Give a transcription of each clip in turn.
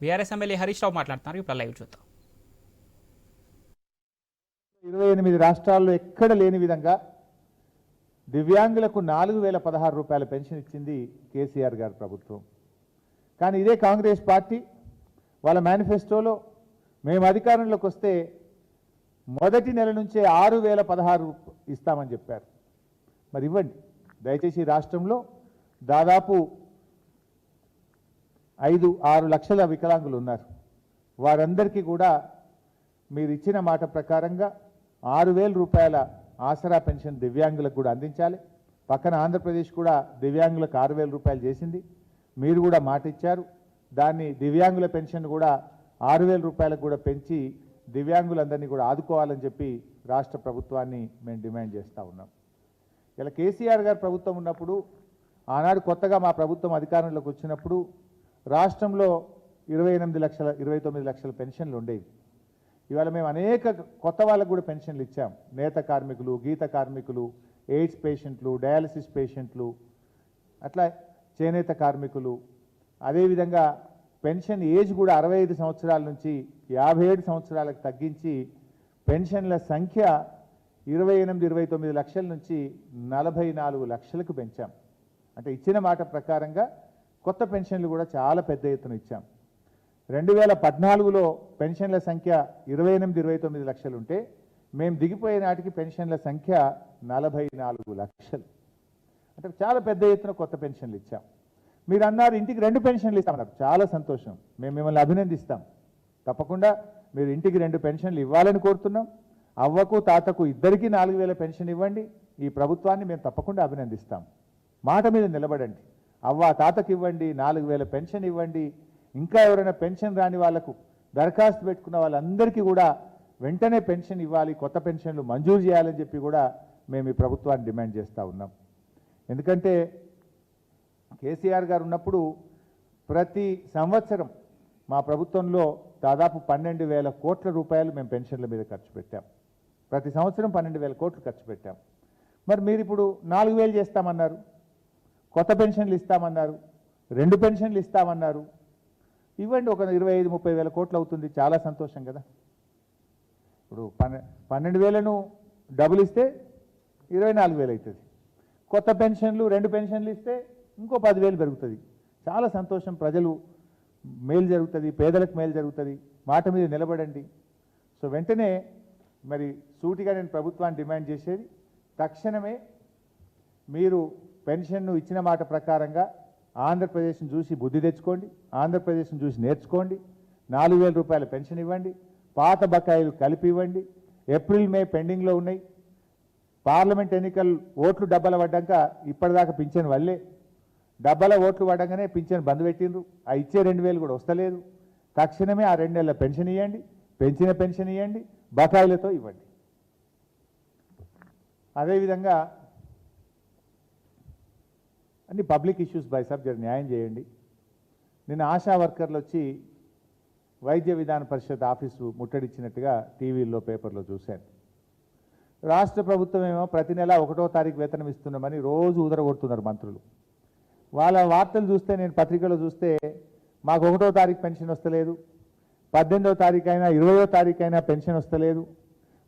BRS MLA Harish Rao మాట్లాడుతున్నారు. ఇప్పుడు live చూద్దాం. ఇరవై ఎనిమిది రాష్ట్రాల్లో ఎక్కడ లేని విధంగా దివ్యాంగులకు నాలుగు వేల పదహారు రూపాయల పెన్షన్ ఇచ్చింది కేసీఆర్ గారి ప్రభుత్వం. కానీ ఇదే కాంగ్రెస్ పార్టీ వాళ్ళ మేనిఫెస్టోలో మేము అధికారంలోకి వస్తే మొదటి నెల నుంచే ఆరు వేల పదహారు ఇస్తామని చెప్పారు. మరి ఇవ్వండి. దయచేసి రాష్ట్రంలో దాదాపు ఐదు ఆరు లక్షల వికలాంగులు ఉన్నారు. వారందరికీ కూడా మీరు ఇచ్చిన మాట ప్రకారంగా ఆరు వేల రూపాయల ఆసరా పెన్షన్ దివ్యాంగులకు కూడా అందించాలి. పక్కన ఆంధ్రప్రదేశ్ కూడా దివ్యాంగులకు ఆరు వేల రూపాయలు చేసింది. మీరు కూడా మాట ఇచ్చారు. దాన్ని దివ్యాంగుల పెన్షన్ కూడా ఆరు వేల రూపాయలకు కూడా పెంచి దివ్యాంగులందరినీ కూడా ఆదుకోవాలని చెప్పి రాష్ట్ర ప్రభుత్వాన్ని మేము డిమాండ్ చేస్తూ ఉన్నాం. ఇలా కేసీఆర్ గారు ప్రభుత్వం ఉన్నప్పుడు ఆనాడు కొత్తగా మా ప్రభుత్వం అధికారంలోకి వచ్చినప్పుడు రాష్ట్రంలో ఇరవై ఎనిమిది లక్షల ఇరవై తొమ్మిది లక్షల పెన్షన్లు ఉండేవి. ఇవాళ మేము అనేక కొత్త వాళ్ళకు కూడా పెన్షన్లు ఇచ్చాం. నేత కార్మికులు గీత కార్మికులు ఎయిడ్స్ పేషెంట్లు డయాలసిస్ పేషెంట్లు అట్లా చేనేత కార్మికులు. అదేవిధంగా పెన్షన్ ఏజ్ కూడా అరవై ఐదు సంవత్సరాల నుంచి యాభై ఏడు సంవత్సరాలకు తగ్గించి పెన్షన్ల సంఖ్య ఇరవై ఎనిమిది ఇరవై తొమ్మిది లక్షల నుంచి నలభై నాలుగు లక్షలకు పెంచాం. అంటే ఇచ్చిన మాట ప్రకారంగా కొత్త పెన్షన్లు కూడా చాలా పెద్ద ఎత్తున ఇచ్చాం. రెండు వేల పద్నాలుగులో పెన్షన్ల సంఖ్య ఇరవై ఎనిమిది ఇరవై తొమ్మిది లక్షలు ఉంటే మేము దిగిపోయే నాటికి పెన్షన్ల సంఖ్య నలభై నాలుగు లక్షలు. అంటే చాలా పెద్ద ఎత్తున కొత్త పెన్షన్లు ఇచ్చాం. మీరు అన్నారు ఇంటికి రెండు పెన్షన్లు ఇస్తామన్నారు చాలా సంతోషం. మేము మిమ్మల్ని అభినందిస్తాం. తప్పకుండా మీరు ఇంటికి రెండు పెన్షన్లు ఇవ్వాలని కోరుతున్నాం. అవ్వకు తాతకు ఇద్దరికీ నాలుగు వేల పెన్షన్ ఇవ్వండి. ఈ ప్రభుత్వాన్ని మేము తప్పకుండా అభినందిస్తాం. మాట మీద నిలబడండి. అవ్వ తాతకి ఇవ్వండి నాలుగు వేల పెన్షన్ ఇవ్వండి. ఇంకా ఎవరైనా పెన్షన్ రాని వాళ్ళకు దరఖాస్తు పెట్టుకున్న వాళ్ళందరికీ కూడా వెంటనే పెన్షన్ ఇవ్వాలి కొత్త పెన్షన్లు మంజూరు చేయాలని చెప్పి కూడా మేము ఈ ప్రభుత్వాన్ని డిమాండ్ చేస్తూ ఉన్నాం. ఎందుకంటే కేసీఆర్ గారు ఉన్నప్పుడు ప్రతి సంవత్సరం మా ప్రభుత్వంలో దాదాపు పన్నెండు వేల కోట్ల రూపాయలు మేము పెన్షన్ల మీద ఖర్చు పెట్టాం. ప్రతి సంవత్సరం పన్నెండు వేల కోట్లు ఖర్చు పెట్టాం. మరి మీరు ఇప్పుడు నాలుగు వేలు చేస్తామన్నారు. కొత్త పెన్షన్లు ఇస్తామన్నారు రెండు పెన్షన్లు ఇస్తామన్నారు. ఇవ్వండి ఒక ఇరవై ఐదు ముప్పై వేల కోట్లు అవుతుంది చాలా సంతోషం కదా. ఇప్పుడు పన్నె పన్నెండు వేలను డబుల్ ఇస్తే ఇరవై నాలుగు వేలు అవుతుంది కొత్త పెన్షన్లు రెండు పెన్షన్లు ఇస్తే ఇంకో పదివేలు పెరుగుతుంది. చాలా సంతోషం ప్రజలు మేలు జరుగుతుంది పేదలకు మేలు జరుగుతుంది మాట మీద నిలబడండి. సో వెంటనే మరి సూటిగా నేను ప్రభుత్వాన్ని డిమాండ్ చేసేది తక్షణమే మీరు పెన్షన్ను ఇచ్చిన మాట ప్రకారంగా ఆంధ్రప్రదేశ్ను చూసి బుద్ధి తెచ్చుకోండి ఆంధ్రప్రదేశ్ను చూసి నేర్చుకోండి నాలుగు వేల రూపాయల పెన్షన్ ఇవ్వండి పాత బకాయిలు కలిపి ఇవ్వండి ఏప్రిల్ మే పెండింగ్లో ఉన్నాయి. పార్లమెంట్ ఎన్నికలు ఓట్లు డబ్బల పడ్డాక ఇప్పటిదాకా పింఛన్ వల్లే. డబ్బల ఓట్లు పడగానే పింఛన్ బంద్ పెట్టిండ్రు. ఆ ఇచ్చే రెండు వేలు కూడా వస్తలేదు. తక్షణమే ఆ రెండు నెలల పెన్షన్ ఇవ్వండి పెంచిన పెన్షన్ ఇవ్వండి బకాయిలతో ఇవ్వండి. అదేవిధంగా అన్ని పబ్లిక్ ఇష్యూస్ బై సబ్జెక్ట్ న్యాయం చేయండి. నిన్న ఆశా వర్కర్లు వచ్చి వైద్య విధాన పరిషత్ ఆఫీసు ముట్టడిచ్చినట్టుగా టీవీల్లో పేపర్లో చూశాను. రాష్ట్ర ప్రభుత్వం ఏమో ప్రతి నెల ఒకటో తారీఖు వేతనం ఇస్తున్నామని రోజు ఉదరగొడుతున్నారు మంత్రులు. వాళ్ళ వార్తలు చూస్తే నేను పత్రికలో చూస్తే మాకు ఒకటో తారీఖు పెన్షన్ వస్తలేదు. పద్దెనిమిదో తారీఖు అయినా ఇరవయో తారీఖు అయినా పెన్షన్ వస్తలేదు.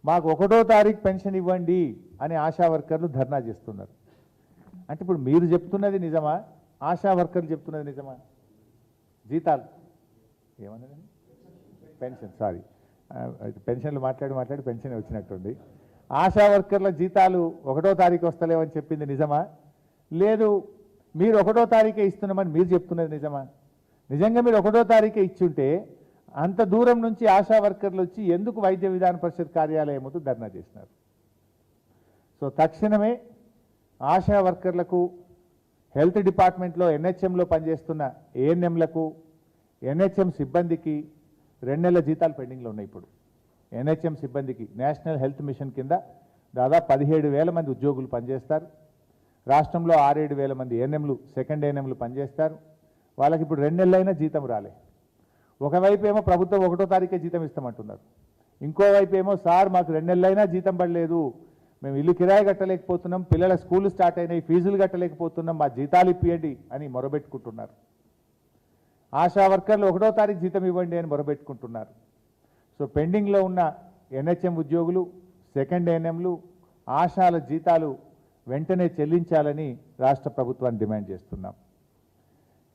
మాకు ఒకటో తారీఖు పెన్షన్ ఇవ్వండి అని ఆశా వర్కర్లు ధర్నా చేస్తున్నారు. అంటే ఇప్పుడు మీరు చెప్తున్నది నిజమా? ఆశా వర్కర్లు చెప్తున్నది నిజమా? జీతాలు. ఏమన్నదండి పెన్షన్ సారీ. పెన్షన్లు మాట్లాడి మాట్లాడి పెన్షన్ వచ్చినట్టుంది. ఆశా వర్కర్ల జీతాలు ఒకటో తారీఖు వస్తలేవని చెప్పింది నిజమా? లేదు మీరు ఒకటో తారీఖే ఇస్తున్నామని మీరు చెప్తున్నది నిజమా? నిజంగా మీరు ఒకటో తారీఖే ఇచ్చుంటే అంత దూరం నుంచి ఆశా వర్కర్లు వచ్చి ఎందుకు వైద్య విధాన పరిషత్ కార్యాలయం ముందు ధర్నా చేసినారు? సో తక్షణమే ఆశా వర్కర్లకు హెల్త్ డిపార్ట్మెంట్లో ఎన్హెచ్ఎంలో పనిచేస్తున్న ఏఎన్ఎంలకు ఎన్హెచ్ఎం సిబ్బందికి రెండు నెలల జీతాలు పెండింగ్లో ఉన్నాయి ఇప్పుడు. ఎన్హెచ్ఎం సిబ్బందికి నేషనల్ హెల్త్ మిషన్ కింద దాదాపు పదిహేడు వేల మంది ఉద్యోగులు పనిచేస్తారు. రాష్ట్రంలో ఆరేడు వేల మంది ఏఎన్ఎంలు సెకండ్ ఏఎన్ఎంలు పనిచేస్తారు. వాళ్ళకి ఇప్పుడు రెండు నెలలైనా జీతం రాలే. ఒకవైపు ఏమో ప్రభుత్వం ఒకటో తారీఖే జీతం ఇస్తామంటున్నారు. ఇంకోవైపు ఏమో సార్ మాకు రెండు నెలలైనా జీతం పడలేదు. మేము ఇల్లు కిరాయి కట్టలేకపోతున్నాం పిల్లల స్కూల్ స్టార్ట్ అయినాయి ఫీజులు కట్టలేకపోతున్నాం మా జీతాలు ఇప్పియండి అని మొరబెట్టుకుంటున్నారు. ఆశా వర్కర్లు ఒకటో తారీఖు జీతం ఇవ్వండి అని మొరబెట్టుకుంటున్నారు. సో పెండింగ్లో ఉన్న ఎన్హెచ్ఎం ఉద్యోగులు సెకండ్ ఎన్ఎంలు ఆశాల జీతాలు వెంటనే చెల్లించాలని రాష్ట్ర ప్రభుత్వాన్ని డిమాండ్ చేస్తున్నాం.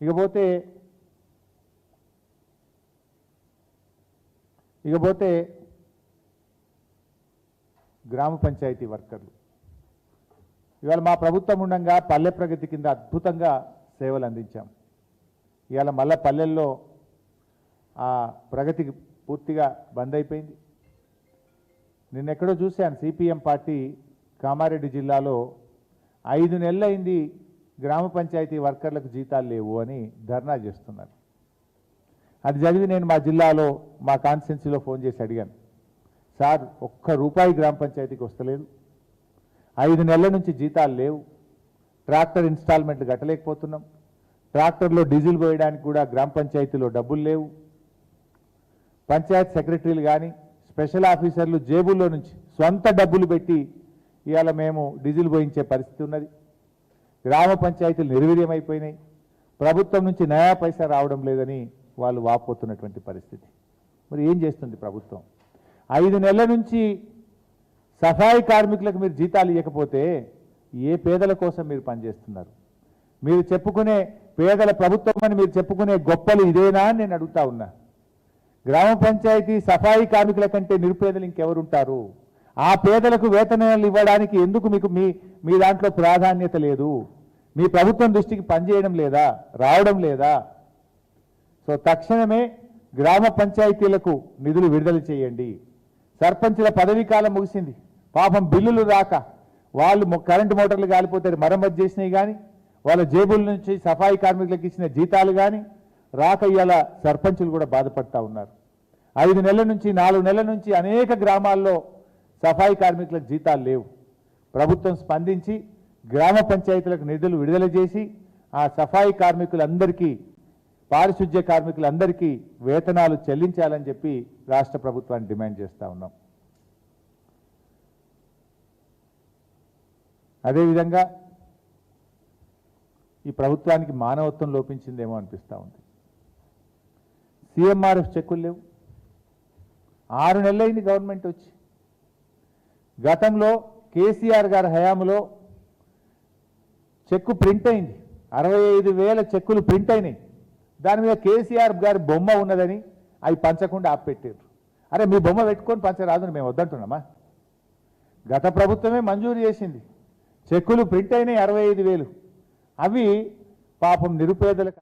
ఇకపోతే ఇకపోతే గ్రామ పంచాయతీ వర్కర్లు. ఇవాళ మా ప్రభుత్వం ఉండగా పల్లె ప్రగతి కింద అద్భుతంగా సేవలు అందించాం. ఇవాళ మళ్ళా పల్లెల్లో ఆ ప్రగతికి పూర్తిగా బంద్ అయిపోయింది. నిన్నెక్కడో చూశాను సిపిఎం పార్టీ కామారెడ్డి జిల్లాలో ఐదు నెలలైంది గ్రామ పంచాయతీ వర్కర్లకు జీతాలు లేవు అని ధర్నా చేస్తున్నారు. అది చదివి నేను మా జిల్లాలో మా కాన్స్టిట్యున్సీలో ఫోన్ చేసి అడిగాను. సార్ ఒక్క రూపాయి గ్రామ పంచాయతీకి వస్తలేదు. ఐదు నెలల నుంచి జీతాలు లేవు. ట్రాక్టర్ ఇన్స్టాల్మెంట్లు కట్టలేకపోతున్నాం. ట్రాక్టర్లో డీజిల్ పోయడానికి కూడా గ్రామ పంచాయతీలో డబ్బులు లేవు. పంచాయత్ సెక్రటరీలు కానీ స్పెషల్ ఆఫీసర్లు జేబుల్లో నుంచి సొంత డబ్బులు పెట్టి ఇవాళ మేము డీజిల్ పోయించే పరిస్థితి ఉన్నది. గ్రామ పంచాయతీలు నిర్వీర్యమైపోయినాయి. ప్రభుత్వం నుంచి నయా పైసా రావడం లేదని వాళ్ళు వాపోతున్నటువంటి పరిస్థితి. మరి ఏం చేస్తుంది ప్రభుత్వం? ఐదు నెలల నుంచి సఫాయి కార్మికులకు మీరు జీతాలు ఇవ్వకపోతే ఏ పేదల కోసం మీరు పనిచేస్తున్నారు? మీరు చెప్పుకునే పేదల ప్రభుత్వం అని మీరు చెప్పుకునే గొప్పలు ఇదేనా అని నేను అడుగుతా ఉన్నా. గ్రామ పంచాయతీ సఫాయి కార్మికుల కంటే నిరుపేదలు ఇంకెవరుంటారు? ఆ పేదలకు వేతనాలు ఇవ్వడానికి ఎందుకు మీకు మీ మీ దాంట్లో ప్రాధాన్యత లేదు? మీ ప్రభుత్వం దృష్టికి పనిచేయడం లేదా? రావడం లేదా? సో తక్షణమే గ్రామ పంచాయతీలకు నిధులు విడుదల చేయండి. సర్పంచుల పదవీ కాలం ముగిసింది. పాపం బిల్లులు రాక వాళ్ళు కరెంటు మోటార్లు కాలిపోతే మరమ్మతు చేసినవి కానీ వాళ్ళ జేబుల నుంచి సఫాయి కార్మికులకు ఇచ్చిన జీతాలు కానీ రాక ఇలా సర్పంచులు కూడా బాధపడతా ఉన్నారు. ఐదు నెలల నుంచి నాలుగు నెలల నుంచి అనేక గ్రామాల్లో సఫాయి కార్మికులకు జీతాలు లేవు. ప్రభుత్వం స్పందించి గ్రామ పంచాయతీలకు నిధులు విడుదల చేసి ఆ సఫాయి కార్మికులందరికీ పారిశుధ్య కార్మికులందరికీ వేతనాలు చెల్లించాలని చెప్పి రాష్ట్ర ప్రభుత్వాన్ని డిమాండ్ చేస్తా ఉన్నాం. అదేవిధంగా ఈ ప్రభుత్వానికి మానవత్వం లోపించిందేమో అనిపిస్తూ ఉంది. సీఎంఆర్ఎఫ్ చెక్కులు లేవు. ఆరు నెలలైంది గవర్నమెంట్ వచ్చి. గతంలో కేసీఆర్ గారి హయాంలో చెక్కు ప్రింట్ అయింది. అరవై ఐదు వేల చెక్కులు ప్రింట్ అయినాయి. దాని మీద కేసీఆర్ గారి బొమ్మ ఉన్నదని అవి పంచకుండా ఆపెట్టారు అరే మీ బొమ్మ పెట్టుకొని పంచరాదని మేము వద్దంటున్నామా? గత ప్రభుత్వమే మంజూరు చేసింది. చెక్కులు ప్రింట్ అయినాయి అరవై ఐదు వేలు. అవి పాపం నిరుపేదలకు